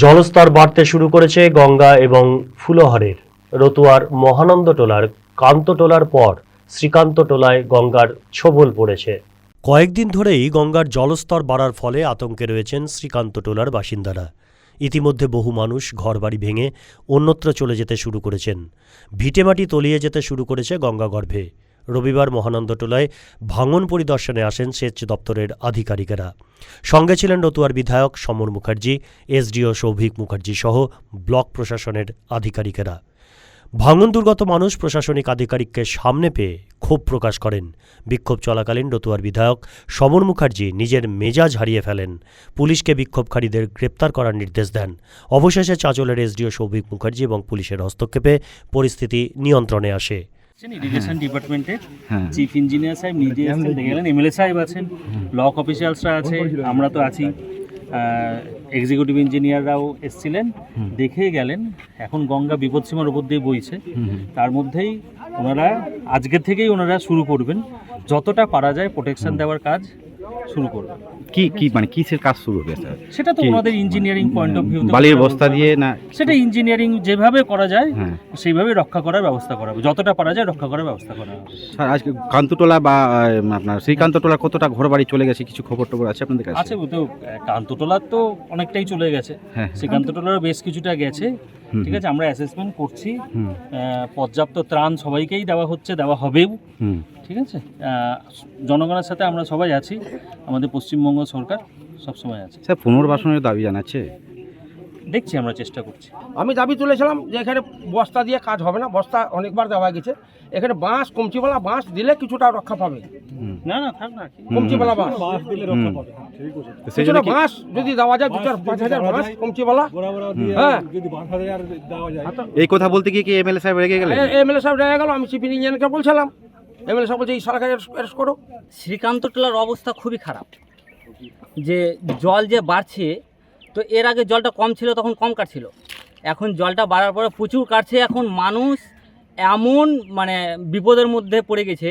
জলস্তর বাড়তে শুরু করেছে গঙ্গা এবং ফুলহরের। রতুয়ার মহানন্দ টোলার কান্তটোলার পর শ্রীকান্ত টোলায় গঙ্গার ছোবল পড়েছে। কয়েকদিন ধরেই গঙ্গার জলস্তর বাড়ার ফলে আতঙ্কে রয়েছেন শ্রীকান্ত টোলার বাসিন্দারা। ইতিমধ্যে বহু মানুষ ঘরবাড়ি ভেঙে অন্যত্র চলে যেতে শুরু করেছেন। ভিটেমাটি তলিয়ে যেতে শুরু করেছে গঙ্গা গর্ভে রবিবার মহানন্দটোলায় ভাঙন পরিদর্শনে আসেন সেচ দপ্তরের আধিকারিকেরা। সঙ্গে ছিলেন রতুয়ার বিধায়ক সমর মুখার্জি, এসডিও সৌভিক মুখার্জি সহ ব্লক প্রশাসনের আধিকারিকেরা। ভাঙন দুর্গত মানুষ প্রশাসনিক আধিকারিককে সামনে পেয়ে ক্ষোভ প্রকাশ করেন। বিক্ষোভ চলাকালীন রতুয়ার বিধায়ক সমর মুখার্জি নিজের মেজাজ হারিয়ে ফেলেন। পুলিশকে বিক্ষোভকারীদের গ্রেপ্তার করার নির্দেশ দেন। অবশেষে চাঁচলের এসডিও সৌভিক মুখার্জি এবং পুলিশের হস্তক্ষেপে পরিস্থিতি নিয়ন্ত্রণে আসে। আছেন ইরিগেশন ডিপার্টমেন্টের হ্যাঁ। চিফ ইঞ্জিনিয়ার সাহেব নিজে এসেছেন দেখে। গেলেন এমএলএ সাহেব আছেন ব্লক অফিসিয়ালসরা আছে আমরা তো আছি। এক্সিকিউটিভ ইঞ্জিনিয়াররাও এসছিলেন দেখে গেলেন এখন গঙ্গা বিপদসীমার উপর দিয়ে বইছে। তার মধ্যেই ওনারা আজকের থেকেই ওনারা শুরু করবেন যতটা পারা যায় প্রোটেকশন দেওয়ার কাজ শুরু করবেন কি কি মানে কিসের কাজ শুরু হবে স্যার সেটা তো? ওনাদের ইঞ্জিনিয়ারিং পয়েন্ট অফ ভিউ বালির বস্তা দিয়ে না সেটা ইঞ্জিনিয়ারিং যেভাবে করা যায় হ্যাঁ। সেইভাবে রক্ষা করার ব্যবস্থা করা হবে। যতটা পারা যায় রক্ষা করার ব্যবস্থা করা হবে। স্যার আজকে কান্তটোলা বা আপনার শ্রীকান্তটোলা কতটা ঘর বাড়ি চলে গেছে? কিছু খবর টবর আছে আপনাদের কাছে? আছে তো কান্তটোলার তো অনেকটাই চলে গেছে। হ্যাঁ। শ্রীকান্তটোলারও বেশ কিছুটা গেছে। ঠিক আছে আমরা অ্যাসেসমেন্ট করছি। পর্যাপ্ত ত্রাণ সবাইকেই দেওয়া হচ্ছে দেওয়া হবেও। ঠিক আছে? জনগণের সাথে আমরা সবাই আছি আমাদের পশ্চিমবঙ্গ সরকার সবসময় আছে। স্যার পুনর্বাসনের দাবি জানাচ্ছে? দেখছি আমরা চেষ্টা করছি। আমি দাবি তুলেছিলাম যে এখানে বস্তা দিয়ে কাজ হবে না বস্তা অনেকবার দেওয়া গেছে। এখানে বাঁশ কমচিওয়ালা বাঁশ দিলে কিছুটা রক্ষা পাবে। না না থাক না হুম। কমচিওয়ালা বাঁশ হুম। তো সেই জন্য বাঁশ যদি দেওয়া যায় দু চার পাঁচ হাজার বাঁশ কমচিওয়ালা হ্যাঁ। এই কথা বলতে গিয়ে কি এমএলএ সাহেব রেগে গেলেন? এমএলএ সাহেব রেগে গেল আমি চিফ ইঞ্জিনিয়ারকে বলছিলাম। এমএলএ সাহেব বলছে এই সরকারের অ্যারেস্ট করো। শ্রীকান্তটোলার অবস্থা খুবই খারাপ। যে জল যে বাড়ছে তো এর আগে জলটা কম ছিল, তখন কম কাটছিল। এখন জলটা বাড়ার পরে প্রচুর কাটছে। এখন মানুষ এমন মানে বিপদের মধ্যে পড়ে গেছে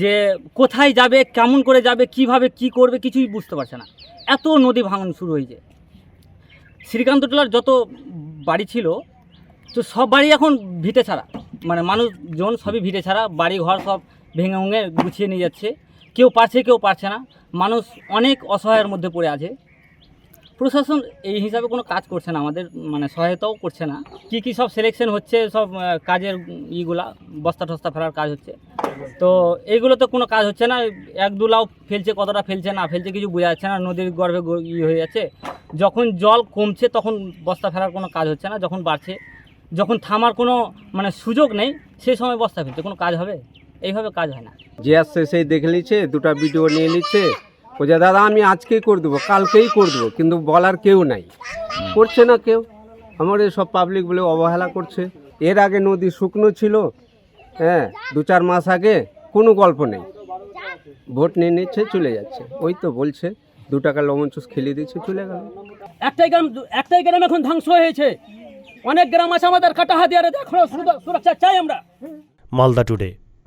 যে কোথায় যাবে, কেমন করে যাবে, কীভাবে কি করবে কিছুই বুঝতে পারছে না। এত নদী ভাঙন শুরু হয়েছে। শ্রীকান্তটোলার যত বাড়ি ছিল, তো সব বাড়ি এখন ভিটে ছাড়া। মানে মানুষজন সবই ভিটে ছাড়া। বাড়ি ঘর সব ভেঙে ভেঙে গুছিয়ে নিয়ে যাচ্ছে। কেউ পারছে কেউ পারছে না। মানুষ অনেক অসহায়ের মধ্যে পড়ে আছে। প্রশাসন এই হিসাবে কোনো কাজ করছে না, আমাদের মানে সহায়তাও করছে না। কি কি সব সিলেকশন হচ্ছে, সব কাজের ইগুলা, বস্তা টস্তা ফেলার কাজ হচ্ছে। তো এইগুলো তো কোনো কাজ হচ্ছে না, এক দু লাউ ফেলছে, কতটা ফেলছে, না ফেলছে কিছু বোঝা যাচ্ছে না, নদীর গর্ভে গ- ই হয়ে যাচ্ছে। যখন জল কমছে তখন বস্তা ফেলার কোনো কাজ হচ্ছে না, যখন বাড়ছে, যখন থামার কোনো মানে সুযোগ নেই সেই সময় বস্তা ফেলছে, কোনো কাজ হবে? এইভাবে কাজ হয় না। যে আসছে সেই দেখে নিচ্ছে, দুটো ভিডিও নিয়ে নিচ্ছে বলছে দাদা আমি আজকেই করে দেবো কালকেই করে দেবো। কিন্তু বলার কেউ নাই। করছে না কেউ। আমার এই সব পাবলিক বলে অবহেলা করছে। এর আগে নদী শুকনো ছিল হ্যাঁ দু চার মাস আগে কোনো গল্প নেই। ভোট নিয়ে নিচ্ছে চলে যাচ্ছে। ওই তো বলছে দু টাকা লবণ চুস খেলিয়ে দিচ্ছে চলে গেল। একটাই গ্রাম একটাই গ্রাম এখন ধ্বংস হয়েছে অনেক গ্রাম আছে আমাদের কাটা হাতিয়ারে দেখো সুরক্ষা চাই আমরা। মালদা টুডে